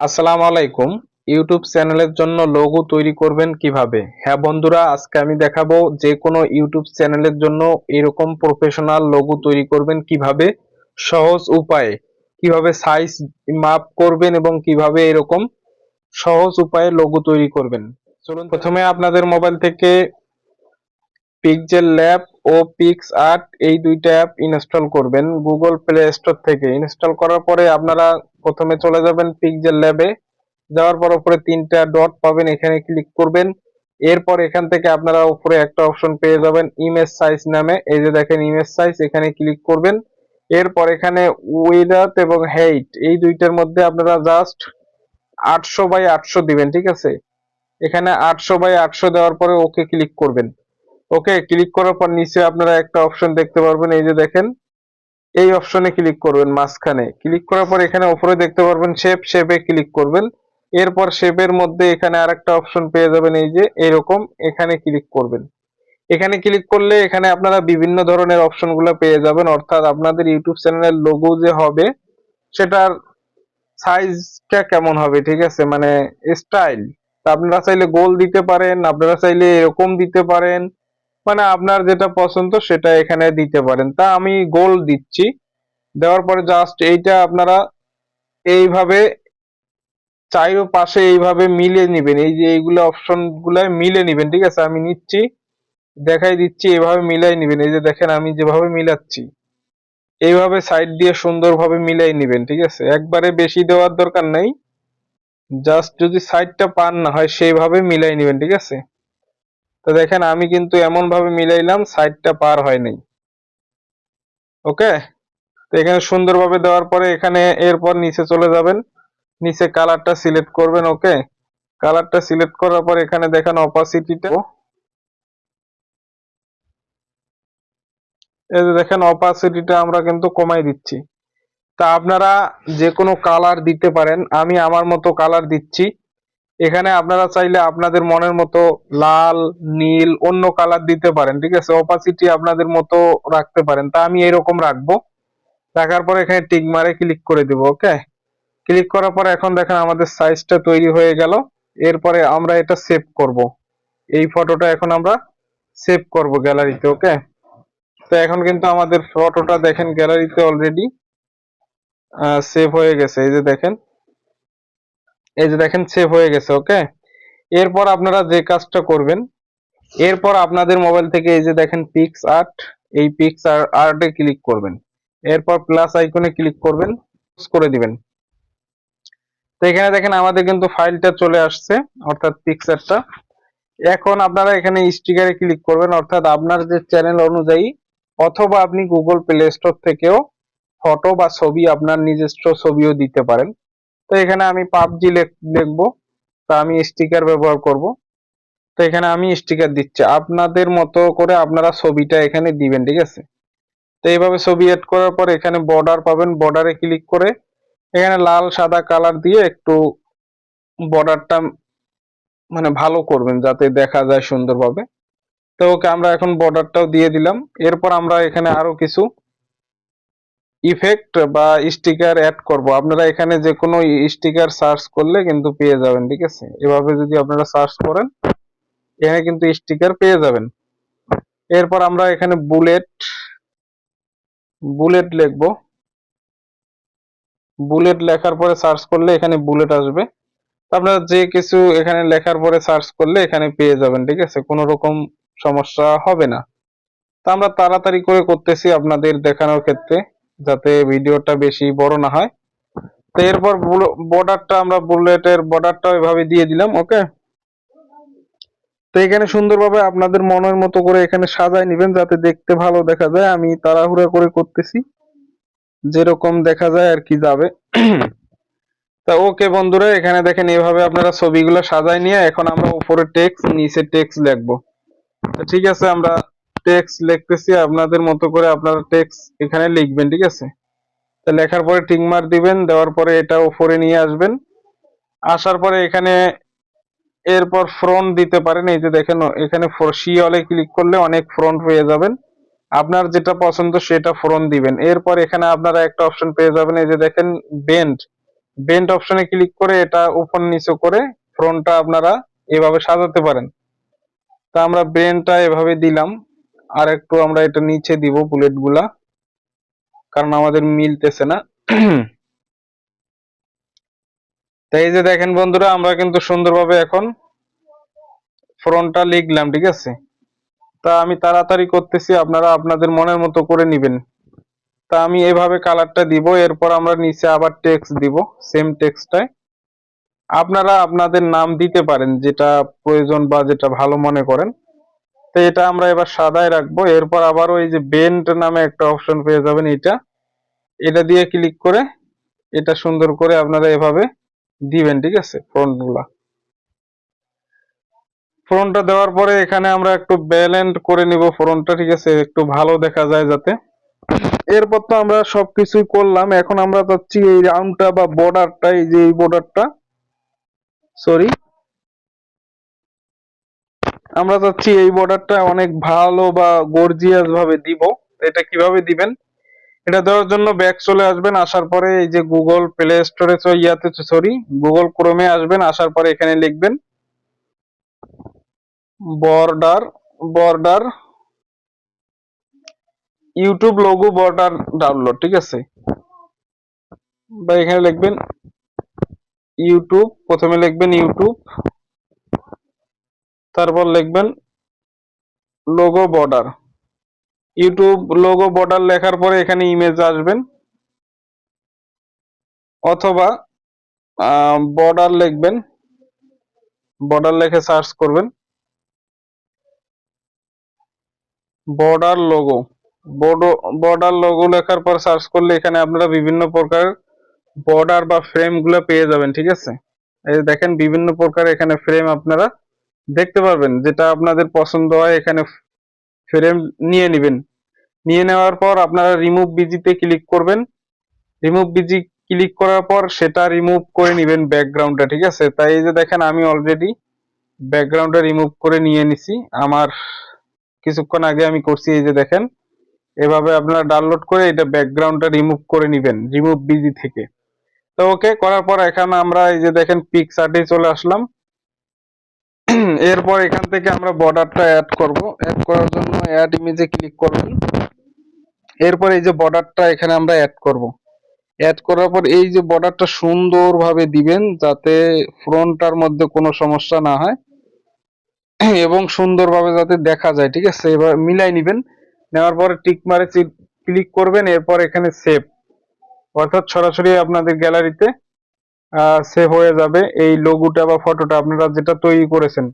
আসসালামু আলাইকুম। ইউটিউব চ্যানেলের জন্য লোগো তৈরি করবেন কীভাবে? হ্যাঁ বন্ধুরা, আজকে আমি দেখাবো যে কোনো ইউটিউব চ্যানেলের জন্য এরকম প্রফেশনাল লোগো তৈরি করবেন কীভাবে। সহজ উপায়ে কীভাবে সাইজ মাপ করবেন এবং কীভাবে এরকম সহজ উপায়ে লোগো তৈরি করবেন। চলুন, প্রথমে আপনাদের মোবাইল থেকে পিক্সেল ল্যাব ও পিক্স আর্ট এই দুইটা অ্যাপ ইনস্টল করবেন। গুগল প্লে স্টোর থেকে। ইনস্টল করার পরে আপনারা প্রথমে চলে যাবেন পিক্সেল ল্যাবে যাওয়ার পর উপরে তিনটা ডট পাবেন, এখানে ক্লিক করবেন। এরপর এখান থেকে আপনারা উপরে একটা অপশন পেয়ে যাবেন ইমেজ সাইজ নামে। এই যে দেখেন ইমেজ সাইজ এখানে ক্লিক করবেন। এরপর এখানে উইডাথ এবং হেইট এই দুইটার মধ্যে আপনারা জাস্ট আটশো বাই আটশো দিবেন, ঠিক আছে? এখানে আটশো বাই আটশো দেওয়ার পরে ওকে ক্লিক করবেন। ওকে ক্লিক করার পর নিচে আপনারা একটা অপশন দেখতে পারবেন, এই যে দেখেন। এই অপশনে ক্লিক করবেন মাঝখানে। ক্লিক করার পর এখানে উপরে দেখতে পারবেন শেপ শেপে ক্লিক করবেন। এরপর শেপের মধ্যে এখানে আরেকটা অপশন পেয়ে যাবেন এই যে, এরকম এখানে ক্লিক করবেন। এখানে ক্লিক করলে এখানে আপনারা বিভিন্ন ধরনের অপশনগুলো পেয়ে যাবেন। অর্থাৎ আপনাদের ইউটিউব চ্যানেলের লোগো যে হবে, সেটার সাইজটা কেমন হবে, ঠিক আছে? মানে স্টাইল আপনারা চাইলে গোল দিতে পারেন, আপনারা চাইলে এরকম দিতে পারেন। মানে আপনার যেটা পছন্দ সেটা এখানে দিতে পারেন। তা আমি গোল দিচ্ছি। দেওয়ার পরে জাস্ট এইটা আপনারা এইভাবে চাইরো পাশে এইভাবে মিলে নিবেন। এই যে এইগুলো অপশনগুলো মিলে নিবেন, ঠিক আছে? আমি নিচ্ছি, দেখাই দিচ্ছি, এভাবে মিলাই নিবেন। এই যে দেখেন, আমি যেভাবে মিলাচ্ছি, এইভাবে সাইড দিয়ে সুন্দরভাবে মিলাই নিবেন, ঠিক আছে? একবারে বেশি দেওয়ার দরকার নেই। জাস্ট যদি সাইডটা পান না হয়, সেইভাবে মিলাই নিবেন, ঠিক আছে? তো দেখেন, আমি কিন্তু এমন ভাবে মিলাইলাম সাইডটা পার হয় নাই ওকে? তো এখানে সুন্দরভাবে দেওয়ার পরে এখানে এরপর নিচে চলে যাবেন। নিচে কালারটা সিলেক্ট করবেন, ওকে? কালারটা সিলেক্ট করার পর এখানে দেখেন অপাসিটিটা এই যে দেখেন অপাসিটিটা আমরা কিন্তু কমাই দিচ্ছি। তা আপনারা যে কোনো কালার দিতে পারেন। আমি আমার মতো কালার দিচ্ছি। এখানে আপনারা চাইলে আপনাদের মনের মতো লাল, নীল, অন্য কালার দিতে পারেন, ঠিক আছে? অপাসিটি আপনাদের মতো রাখতে পারেন। তা আমি এরকম রাখব। রাখার পর এখানে টিক মারে ক্লিক করে দিব ওকে ক্লিক করার পর এখন দেখেন আমাদের সাইজটা তৈরি হয়ে গেল। এরপরে আমরা এটা সেভ করব। এই ফটোটা এখন আমরা সেভ করব গ্যালারিতে ওকে তো এখন কিন্তু আমাদের ফটোটা দেখেন গ্যালারিতে অলরেডি সেভ হয়ে গেছে। এই যে দেখেন এই যে দেখেন সেভ হয়ে গেছে ওকে এরপর আপনারা যে কাজটা করবেন, এরপর আপনাদের মোবাইল থেকে এই যে দেখেন পিক্স আর্ট এই পিক্স আর্টে ক্লিক করবেন। এরপর প্লাস আইকনে ক্লিক করবেন করে দিবেন। তো এখানে দেখেন, আমাদের কিন্তু ফাইলটা চলে আসছে, অর্থাৎ পিকচারটা এখন আপনারা এখানে স্টিকারে ক্লিক করবেন, অর্থাৎ আপনার যে চ্যানেল অনুযায়ী, অথবা আপনি গুগল প্লে স্টোর থেকেও ফটো বা ছবি আপনার নিজস্ব ছবিও দিতে পারেন। তো এখানে আমি পাবজি লিখব। তো আমি স্টিকার ব্যবহার করব। তো এখানে আমি স্টিকার দিচ্ছি। আপনাদের মতো করে আপনারা ছবিটা এখানে দিবেন, ঠিক আছে? তো এইভাবে ছবি এড করার পর এখানে বর্ডার পাবেন। বর্ডারে ক্লিক করে এখানে লাল, সাদা কালার দিয়ে একটু বর্ডারটা মানে ভালো করবেন, যাতে দেখা যায় সুন্দরভাবে। তো ওকে আমরা এখন বর্ডারটাও দিয়ে দিলাম। এরপর আমরা এখানে আরও কিছু ইফেক্ট বা স্টিকার অ্যাড করব। আপনারা এখানে যে কোনো স্টিকার সার্চ করলে কিন্তু পেয়ে যাবেন, ঠিক আছে? এভাবে যদি আপনারা সার্চ করেন, এখানে কিন্তু স্টিকার পেয়ে যাবেন। এরপর আমরা এখানে বুলেট বুলেট লিখব। বুলেট লেখার পরে সার্চ করলে এখানে বুলেট আসবে। আপনারা যে কিছু এখানে লেখার পরে সার্চ করলে এখানে পেয়ে যাবেন, ঠিক আছে? কোনো রকম সমস্যা হবে না। তা আমরা তাড়াতাড়ি করে করতেছি আপনাদের দেখানোর ক্ষেত্রে। যাতে ভিডিওটা বেশি বড় না হয়। তো এরপর বর্ডারটা আমরা বুলেটের বর্ডারটা এভাবে দিয়ে দিলাম ওকে তো এখানে সুন্দরভাবে আপনাদের মনের মতো করে এখানে সাজায় নেবেন, যাতে দেখতে ভালো দেখা যায়। আমি তাড়াহুড়া করে করতেছি, যেরকম দেখা যায় আর কি যাবে। তা ওকে বন্ধুরা, এখানে দেখেন এভাবে আপনারা ছবিগুলো সাজায় নিয়ে এখন আমরা উপরে টেক্সট নিচে টেক্সট লিখব। ঠিক আছে, আমরা টেক্সট লিখতেছি, আপনাদের মতো করে আপনারা টেক্সট এখানে লিখবেন, ঠিক আছে? তো লেখার পরে টিক মার দিবেন, দেওয়ার পরে এটা উপরে নিয়ে আসবেন। আসার পরে এখানে এরপর ফ্রন্ট দিতে পারেন, এই যে দেখেন, এখানে অলে ক্লিক করলে অনেক ফ্রন্ট পেয়ে যাবেন। আপনার যেটা পছন্দ সেটা ফ্রন্ট দিবেন। এরপর এখানে আপনারা একটা অপশন পেয়ে যাবেন, এই যে দেখেন বেন্ড বেন্ড অপশনে ক্লিক করে এটা উপর নিচে করে ফ্রন্টটা আপনারা এভাবে সাজাতে পারেন। তা আমরা ব্রেনটা এভাবে দিলাম। আর একটু আমরা এটা নিচে দিব বুলেটগুলা, কারণ আমাদের মিলতেছে না। তাই যে দেখেন বন্ধুরা, আমরা কিন্তু সুন্দরভাবে এখন ফ্রন্টটা লিখলাম, ঠিক আছে? তা আমি তাড়াতাড়ি করতেছি, আপনারা আপনাদের মনের মতো করে নিবেন। তা আমি এভাবে কালারটা দিব, এরপর আমরা নিচে আবার টেক্সট দিব সেম টেক্সটটায় আপনারা আপনাদের নাম দিতে পারেন, যেটা প্রয়োজন বা যেটা ভালো মনে করেন। তো এটা আমরা এবার সাদায় রাখব। এরপর আবার ওই যে বেন্ট নামে একটা অপশন পেয়ে যাবেন এটা এটা দিয়ে ক্লিক করে এটা সুন্দর করে আপনারা এভাবে দিবেন, ঠিক আছে? ফ্রন্টগুলা ফ্রন্টটা দেওয়ার পরে এখানে আমরা একটু ব্যালেন্ড করে নিব ফ্রন্টটা ঠিক আছে? একটু ভালো দেখা যায় যাতে। এরপর তো আমরা সবকিছুই করলাম। এখন আমরা চাচ্ছি এই রাউন্ডটা বা বর্ডারটা এই যে এই বর্ডারটা সরি আমরা চাচ্ছি এই বর্ডারটা অনেক ভালো বা গর্জিয়াস ভাবে দিব। এটা কীভাবে দিবেন? এটা দেওয়ার জন্য ব্যাক চলে আসবেন, আসার পরে এই যে গুগল প্লে স্টোরে ইয়াতে সরি গুগল ক্রোমে আসবেন, আসার পরে এখানে লিখবেন border border YouTube logo border download ঠিক আছে? বা এখানে লিখবেন ইউটিউব প্রথমে লিখবেন ইউটিউব তারপর লিখবেন logo border YouTube logo border লেখার পরে এখানে ইমেজ আসবেন। অথবা বর্ডার লিখবেন। বর্ডার লিখে সার্চ করবেন। বর্ডার লোগো বর্ডার লোগো লেখার পর সার্চ করলে এখানে আপনারা বিভিন্ন প্রকার বর্ডার বা ফ্রেমগুলো পেয়ে যাবেন, ঠিক আছে? এই দেখেন, বিভিন্ন প্রকার এখানে ফ্রেম আপনারা দেখতে পারবেন, যেটা আপনাদের পছন্দ হয়, এখানে ফ্রেম নিয়ে নেবেন। নিয়ে নেওয়ার পর আপনারা রিমুভ বিজিতে ক্লিক করবেন। রিমুভ বিজি ক্লিক করার পর সেটা রিমুভ করে নেবেন ব্যাকগ্রাউন্ডটা ঠিক আছে? তাই এই যে দেখেন, আমি অলরেডি ব্যাকগ্রাউন্ডটা রিমুভ করে নিয়ে নিছি। আমার কিছুক্ষণ আগে আমি করছি এই যে দেখেন, এভাবে আপনারা ডাউনলোড করে এটা ব্যাকগ্রাউন্ডটা রিমুভ করে নেবেন রিমুভ বিজি থেকে। তো ওকে করার পর এখানে আমরা এই যে দেখেন পিকচারটি চলে আসলাম। এরপর এখান থেকে আমরা বর্ডারটা অ্যাড করব। অ্যাড করার জন্য অ্যাড ইমেজে ক্লিক করবেন। এরপর এই যে বর্ডারটা এখানে আমরা অ্যাড করব। অ্যাড করার পর এই যে বর্ডারটা সুন্দরভাবে দিবেন যাতে ফ্রন্টটার মধ্যে কোনো সমস্যা না হয়। এবং সুন্দরভাবে যাতে দেখা যায়, ঠিক আছে? এবার মিলাই নিবেন। নেওয়ার পরে টিক মারে ক্লিক করবেন। এরপর এখানে সেভ অর্থাৎ সরাসরি আপনাদের গ্যালারিতে সেভ হয়ে যাবে। এই লোগোটা বা ফটোটা আপনারা যেটা তৈরি করেছেন